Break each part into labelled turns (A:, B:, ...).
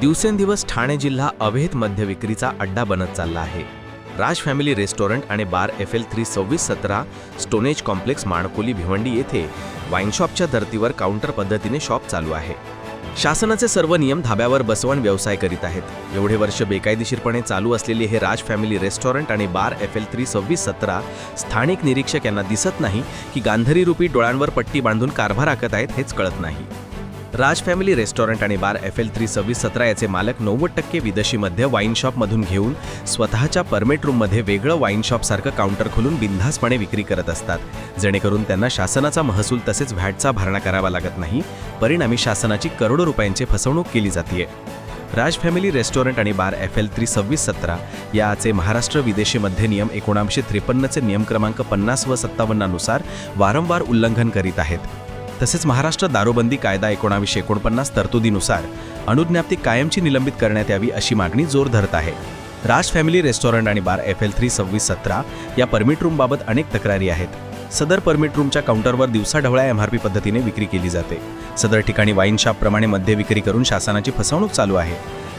A: दिवसेंदिवस ठाणे जिल्हा अवैध मद्यविक्रीचा अड्डा बनत चालला आहे. राज फॅमिली रेस्टॉरंट आणि बार एफ एल थ्री सव्वीस सतरा स्टोनेज कॉम्प्लेक्स माणकोली भिवंडी येथे वाईन शॉपच्या धर्तीवर काउंटर पद्धतीने शॉप चालू आहे. शासनाचे सर्व नियम धाब्यावर बसवून व्यवसाय करीत आहेत. एवढे वर्ष बेकायदेशीरपणे चालू असलेले हे राज फॅमिली रेस्टॉरंट आणि बार एफ एल थ्री सव्वीस सतरा स्थानिक निरीक्षक यांना दिसत नाही की गांधरी रूपी डोळ्यांवर पट्टी बांधून कारभार आखत आहेत हेच कळत नाही. राज फॅमिली रेस्टॉरंट आणि बार एफ एल थ्री सव्वीस सतरा याचे मालक नव्वद टक्के विदेशीमध्ये वाईन शॉपमधून घेऊन स्वतःच्या परमिट रूममध्ये वेगळं वाईन शॉपसारखं काउंटर खोलून बिनधास्तपणे विक्री करत असतात. जेणेकरून त्यांना शासनाचा महसूल तसेच व्हॅटचा भरणा करावा लागत नाही. परिणामी शासनाची करोडो रुपयांची फसवणूक केली जाते राज फॅमिली रेस्टॉरंट आणि बार एफ एल थ्री सव्वीस सतरा याचे महाराष्ट्र विदेशीमध्ये नियम एकोणावीसशे त्रेपन्नचे नियम क्रमांक पन्नास व सत्तावन्नानुसार वारंवार उल्लंघन करीत आहेत. तसेच महाराष्ट्र दारूबंदी कायदा एकोणावीसशे एकोणपन्नास तरतुदीनुसार अनुज्ञाप्ती कायमची निलंबित करण्यात यावी अशी मागणी जोर धरत आहे. राज फॅमिली रेस्टॉरंट आणि बार एफ एल थ्री सव्वीस सतरा या परमिट रूमबाबत अनेक तक्रारी आहेत. सदर परमिट रूमच्या काउंटरवर दिवसाढवळ्या एम आर पी पद्धतीने विक्री केली जाते. सदर ठिकाणी वाईन शॉपप्रमाणे मद्य विक्री करून शासनाची फसवणूक चालू आहे.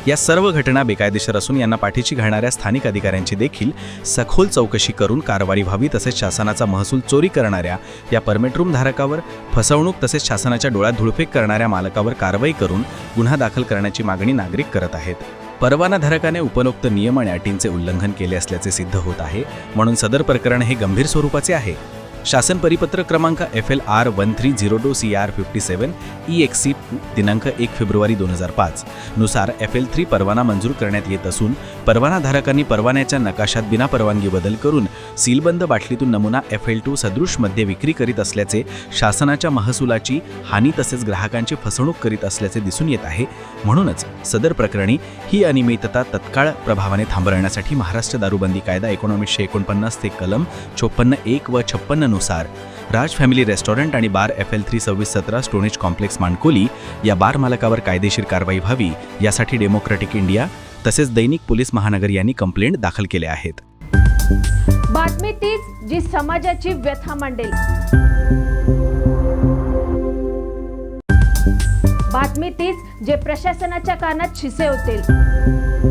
A: या सर्व घटना बेकायदेशीर असून यांना पाठीशी घालणाऱ्या स्थानिक अधिकाऱ्यांची देखील सखोल चौकशी करून कारवाई व्हावी तसेच शासनाचा महसूल चोरी करणाऱ्या या परमिट रूम धारकावर फसवणूक तसेच शासनाच्या डोळ्यात धुळफेक करणाऱ्या मालकावर कारवाई करून गुन्हा दाखल करण्याची मागणी नागरिक करत आहेत. परवानाधारकाने उपरोक्त नियम आणि अटींचे उल्लंघन केले असल्याचे सिद्ध होत आहे. म्हणून सदर प्रकरण हे गंभीर स्वरूपाचे आहे. शासन परिपत्र क्रमांक F L R one three zero two C R fifty seven E X C दिनांक एक फेब्रुवारी दोन हजार पाच नुसार एफ एल थ्री परवाना मंजूर करण्यात येत असून परवानाधारकांनी परवान्याच्या नकाशात बिना परवानगी बदल करून सीलबंद बाटलीतून नमुना एफ एल टू सदृशमध्ये विक्री करीत असल्याचे शासनाच्या महसुलाची हानी तसेच ग्राहकांची फसवणूक करीत असल्याचे दिसून येत आहे. म्हणूनच सदर प्रकरणी ही अनियमितता तत्काळ प्रभावाने थांबवण्यासाठी महाराष्ट्र दारूबंदी कायदा एकोणीसशे एकोणपन्नास ते कलम चोपन्न एक व छप्पन्न नियमानुसार राज फॅमिली रेस्टॉरंट आणि बार एफ एल थ्री सव्वीस सतरा स्टोनेज कॉम्प्लेक्स मानकोली या बार मालकावर कायदेशीर कारवाई व्हावी यासाठी डेमोक्रॅटिक इंडिया तसेच दैनिक पोलीस महानगर यांनी कंप्लेंट दाखल केल्या आहेत.
B: बातमी तीच जी समाजाची व्यथा मांडेल. बातमी तीच जे प्रशासनाच्या कानात शिसे होतील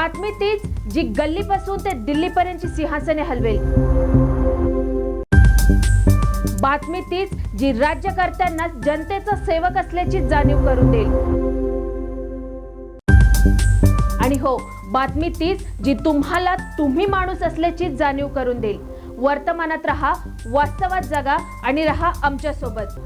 B: बातमी तीच जी गल्लीपासून ते दिल्लीपर्यंतची सिंहासने हलवेल. बातमी तीच जी राज्यकर्त्यांना जनतेचा सेवक असल्याची जाणीव करून देईल. आणि हो बातमी तीच जी तुम्हाला तुम्ही माणूस असल्याची जाणीव करून देईल. वर्तमानात रहा वास्तवात जगा आणि रहा आमच्यासोबत